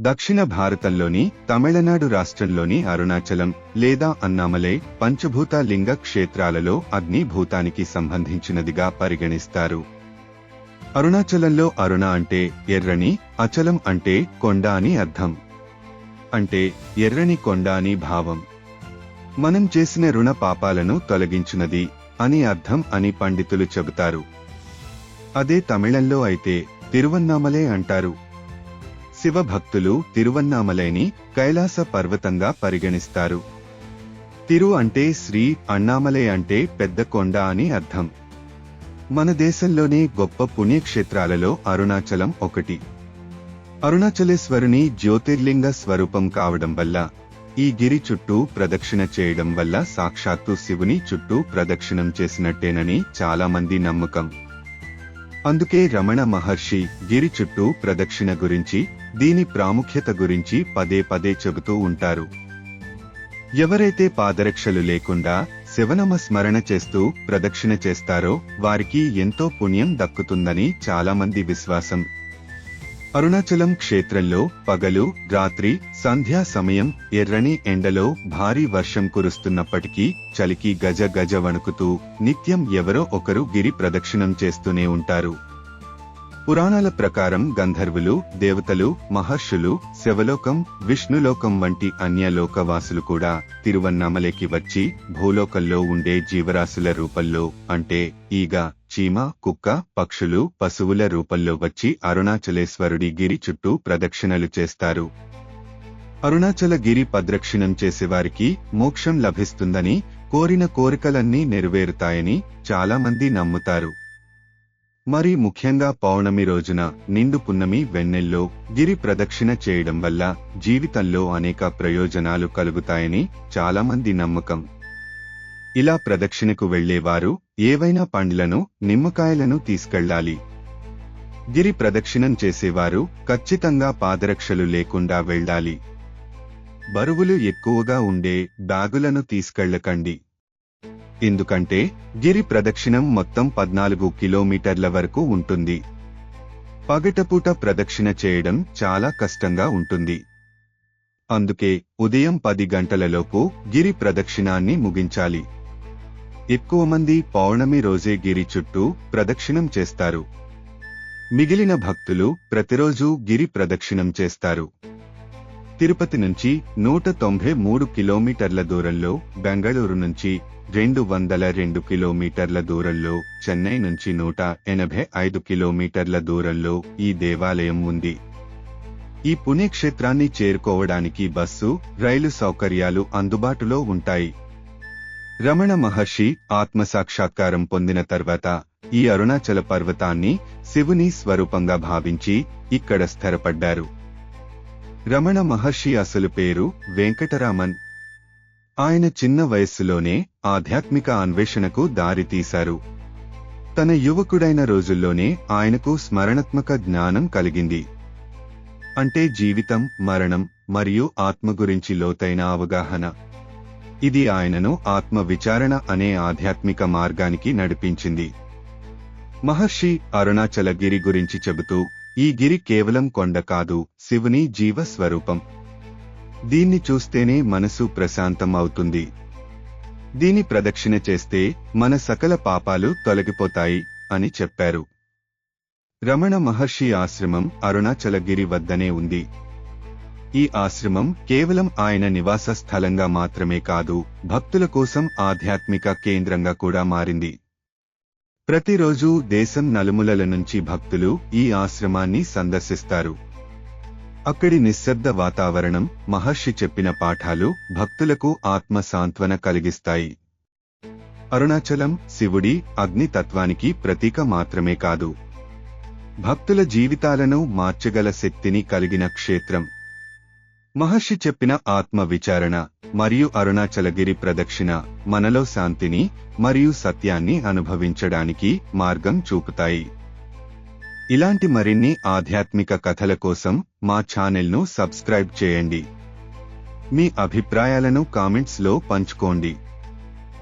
దక్షిణ భారతంలోని తమిళనాడు రాష్ట్రంలోని అరుణాచలం లేదా అన్నామలై పంచభూత లింగ క్షేత్రాలలో అగ్ని భూతానికి సంబంధించినదిగా పరిగణిస్తారు. అరుణాచలంలో అరుణ అంటే ఎర్రని అచలం అంటే కొండ అని అర్థం. అంటే ఎర్రని కొండ అని భావం. మనం చేసిన రుణ పాపాలను తొలగించినది అని అర్థం అని పండితులు చెబుతారు. అదే తమిళంలో అయితే తిరువన్నామలే అంటారు. శివభక్తులు తిరువన్నామలైని కైలాస పర్వతంగా పరిగణిస్తారు. తిరు అంటే శ్రీ అన్నామలై అంటే పెద్ద కొండ అని అర్థం. మన దేశంలోనే గొప్ప పుణ్యక్షేత్రాలలో అరుణాచలం ఒకటి. అరుణాచలేశ్వరుని జ్యోతిర్లింగ స్వరూపం కావడం వల్ల ఈ గిరి చుట్టూ ప్రదక్షిణ చేయడం వల్ల సాక్షాత్తు శివుని చుట్టూ ప్రదక్షిణం చేసినట్టేనని చాలామంది నమ్మకం. అందుకే రమణ మహర్షి గిరి చుట్టూ ప్రదక్షిణ గురించి దీని ప్రాముఖ్యత గురించి పదే పదే చెబుతూ ఉంటారు. ఎవరైతే పాదరక్షలు లేకుండా శివనమ స్మరణ చేస్తూ ప్రదక్షిణ చేస్తారో వారికి ఎంతో పుణ్యం దక్కుతుందని చాలామంది విశ్వాసం. అరుణాచలం క్షేత్రంలో పగలు రాత్రి సంధ్యా సమయం ఎర్రని ఎండలో భారీ వర్షం కురుస్తున్నప్పటికీ చలికి గజ గజ వణుకుతూ నిత్యం ఎవరో ఒకరు గిరి ప్రదక్షిణం చేస్తూనే ఉంటారు. పురాణాల ప్రకారం గంధర్వులు దేవతలు మహర్షులు శివలోకం విష్ణులోకం వంటి అన్య లోకవాసులు కూడా తిరువన్నామలేకి వచ్చి భూలోకంలో ఉండే జీవరాశుల రూపంలో అంటే ఈగ చీమ కుక్క పక్షులు పశువుల రూపంలో వచ్చి అరుణాచలేశ్వరుడి గిరి చుట్టూ ప్రదక్షిణలు చేస్తారు. అరుణాచల గిరి ప్రదక్షిణం చేసేవారికి మోక్షం లభిస్తుందని కోరిన కోరికలన్నీ నెరవేరుతాయని చాలామంది నమ్ముతారు. మరి ముఖ్యంగా పౌర్ణమి రోజున నిండు పున్నమి వెన్నెల్లో గిరి ప్రదక్షిణ చేయడం వల్ల జీవితంలో అనేక ప్రయోజనాలు కలుగుతాయని చాలామంది నమ్మకం. ఇలా ప్రదక్షిణకు వెళ్ళేవారు ఏవైనా పండ్లను నిమ్మకాయలను తీసుకెళ్ళాలి గిరి ప్రదక్షిణం చేసేవారు ఖచ్చితంగా పాదరక్షలు లేకుండా వెళ్ళాలి. బరువులు ఎక్కువగా ఉండే బ్యాగులను తీసుకెళ్ళకండి ఎందుకంటే గిరి ప్రదక్షిణం మొత్తం పద్నాలుగు కిలోమీటర్ల వరకు ఉంటుంది. పగటపూట ప్రదక్షిణ చేయడం చాలా కష్టంగా ఉంటుంది. అందుకే ఉదయం పది గంటలలోపు గిరి ప్రదక్షిణాన్ని ముగించాలి. ఎక్కువ మంది పౌర్ణమి రోజే గిరి చుట్టూ ప్రదక్షిణం చేస్తారు. మిగిలిన భక్తులు ప్రతిరోజూ గిరి ప్రదక్షిణం చేస్తారు. తిరుపతి నుంచి నూట తొంభై మూడు కిలోమీటర్ల దూరంలో బెంగళూరు నుంచి రెండు వందల రెండు కిలోమీటర్ల దూరంలో చెన్నై నుంచి నూట ఎనభై ఐదు కిలోమీటర్ల దూరంలో ఈ దేవాలయం ఉంది. ఈ పుణ్యక్షేత్రాన్ని చేరుకోవడానికి బస్సు రైలు సౌకర్యాలు అందుబాటులో ఉంటాయి. రమణ మహర్షి ఆత్మసాక్షాత్కారం పొందిన తర్వాత ఈ అరుణాచల పర్వతాన్ని శివుని స్వరూపంగా భావించి ఇక్కడ స్థిరపడ్డారు. రమణ మహర్షి అసలు పేరు వెంకటరామన్. ఆయన చిన్న వయస్సులోనే ఆధ్యాత్మిక అన్వేషణకు దారితీశారు తన యువకుడైన రోజుల్లోనే ఆయనకు స్మరణాత్మక జ్ఞానం కలిగింది. అంటే జీవితం మరణం మరియు ఆత్మ గురించి లోతైన అవగాహన. ఇది ఆయనను ఆత్మ విచారణ అనే ఆధ్యాత్మిక మార్గానికి నడిపించింది. మహర్షి అరుణాచల గిరి గురించి చెబుతూ ఈ గిరి కేవలం కొండ కాదు శివుని జీవ స్వరూపం దీన్ని చూస్తేనే మనసు ప్రశాంతం అవుతుంది దీని ప్రదక్షిణ చేస్తే మన సకల పాపాలు తొలగిపోతాయి అని చెప్పారు. రమణ మహర్షి ఆశ్రమం అరుణాచలగిరి వద్దనే ఉంది. ఈ ఆశ్రమం కేవలం ఆయన నివాస స్థలంగా మాత్రమే కాదు భక్తుల కోసం ఆధ్యాత్మిక కేంద్రంగా కూడా మారింది. ప్రతిరోజు దేశం నలుమూలల నుంచి భక్తులు ఈ ఆశ్రమాన్ని సందర్శిస్తారు. అక్కడి నిశ్శబ్ద వాతావరణం మహర్షి చెప్పిన పాఠాలు భక్తులకు ఆత్మ సాంత్వన కలిగిస్తాయి. అరుణాచలం శివుడి అగ్ని తత్వానికి ప్రతీక మాత్రమే కాదు. భక్తుల జీవితాలను మార్చగల శక్తిని కలిగిన క్షేత్రం. మహర్షి చెప్పిన ఆత్మ విచారణ మరియు అరుణాచలగిరి ప్రదక్షిణ మనలో శాంతిని మరియు సత్యాన్ని అనుభవించడానికి మార్గం చూపుతాయి. ఇలాంటి మరిన్ని ఆధ్యాత్మిక కథల కోసం మా ఛానెల్ను సబ్స్క్రైబ్ చేయండి. మీ అభిప్రాయాలను కామెంట్స్లో పంచుకోండి.